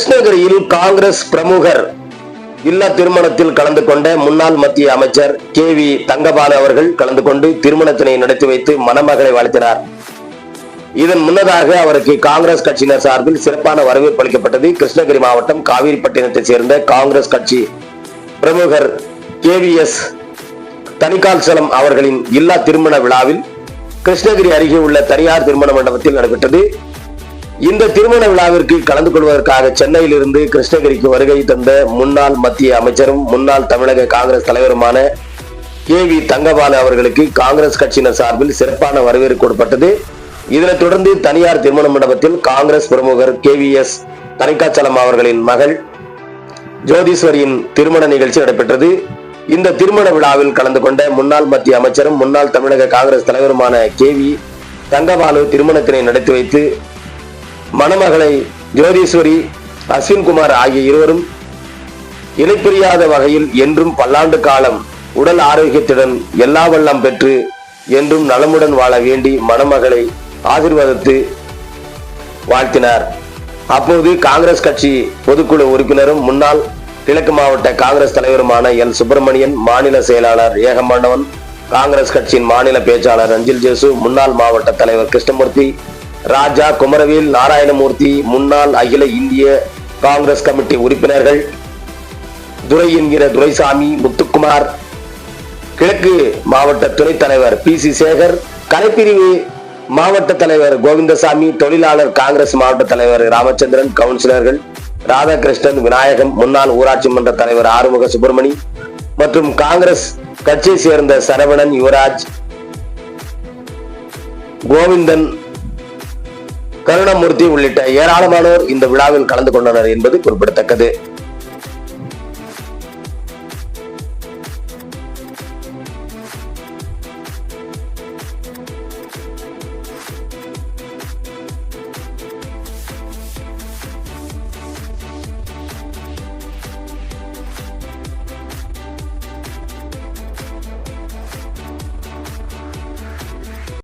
கிருஷ்ணகிரியில் காங்கிரஸ் பிரமுகர் இல்ல திருமணத்தில் கலந்து கொண்ட முன்னாள் மத்திய அமைச்சர் கே வி தங்கபாலு அவர்கள் கலந்து கொண்டு திருமணத்தினை நடத்தி வைத்து மணமகளை வாழ்த்தினார். இதன் முன்னதாக அவருக்கு காங்கிரஸ் கட்சியினர் சார்பில் சிறப்பான வரவேற்பு அளிக்கப்பட்டது. கிருஷ்ணகிரி மாவட்டம் காவிரிப்பட்டினத்தைச் சேர்ந்த காங்கிரஸ் கட்சி பிரமுகர் கே வி எஸ் தனிகால்சலம் அவர்களின் இல்லா திருமண விழாவில் கிருஷ்ணகிரி அருகே உள்ள தனியார் திருமண மண்டபத்தில் நடைபெற்றது. இந்த திருமண விழாவிற்கு கலந்து கொள்வதற்காக சென்னையில் இருந்து கிருஷ்ணகிரிக்கு வருகை தந்த முன்னாள் மத்திய அமைச்சரும் முன்னாள் தமிழக காங்கிரஸ் தலைவருமான கே வி தங்கபாலு அவர்களுக்கு காங்கிரஸ் கட்சியினர் சார்பில் சிறப்பான வரவேற்பு கொடுப்பட்டது இதனைத் தொடர்ந்து தனியார் திருமண மண்டபத்தில் காங்கிரஸ் பிரமுகர் கே வி எஸ் தனிக்காச்சலம் அவர்களின் மகள் ஜோதீஸ்வரியின் திருமண நிகழ்ச்சி நடைபெற்றது. இந்த திருமண விழாவில் கலந்து கொண்ட முன்னாள் மத்திய அமைச்சரும் முன்னாள் தமிழக காங்கிரஸ் தலைவருமான கே வி தங்கபாலு திருமணத்தினை நடத்தி வைத்து மணமகளை ஜோதீஸ்வரி அஸ்வின்குமார் ஆகிய இருவரும் இணைப்பிரியாத வகையில் என்றும் பல்லாண்டு காலம் உடல் ஆரோக்கியத்துடன் எல்லா வல்லம் பெற்று என்றும் நலமுடன் வாழ வேண்டி மணமகளை ஆசீர்வாதத்து வாழ்த்தினார். அப்போது காங்கிரஸ் கட்சி பொதுக்குழு உறுப்பினரும் முன்னாள் கிழக்கு மாவட்ட காங்கிரஸ் தலைவருமான எல். சுப்பிரமணியன் மாநில செயலாளர் ஏகமாண்டவன் காங்கிரஸ் கட்சியின் மாநில பேச்சாளர் ரஞ்சில் ஜேசு முன்னாள் மாவட்ட தலைவர் கிருஷ்ணமூர்த்தி ராஜா குமரவேல் நாராயணமூர்த்தி முன்னாள் அகில இந்திய காங்கிரஸ் கமிட்டி உறுப்பினர்கள் துரை என்கிற துரைசாமி முத்துக்குமார் கிழக்கு மாவட்ட துணைத் தலைவர் பி சி சேகர் கலைப்பிரிவு மாவட்ட தலைவர் கோவிந்தசாமி தொழிலாளர் காங்கிரஸ் மாவட்ட தலைவர் ராமச்சந்திரன் கவுன்சிலர்கள் ராதாகிருஷ்ணன் விநாயகம் முன்னாள் ஊராட்சி மன்ற தலைவர் ஆறுமுக சுப்பிரமணி மற்றும் காங்கிரஸ் கட்சியை சேர்ந்த சரவணன் யுவராஜ் கோவிந்தன் கருணமூர்த்தி உள்ளிட்ட ஏராளமானோர் இந்த விழாவில் கலந்து கொண்டனர் என்பது குறிப்பிடத்தக்கது.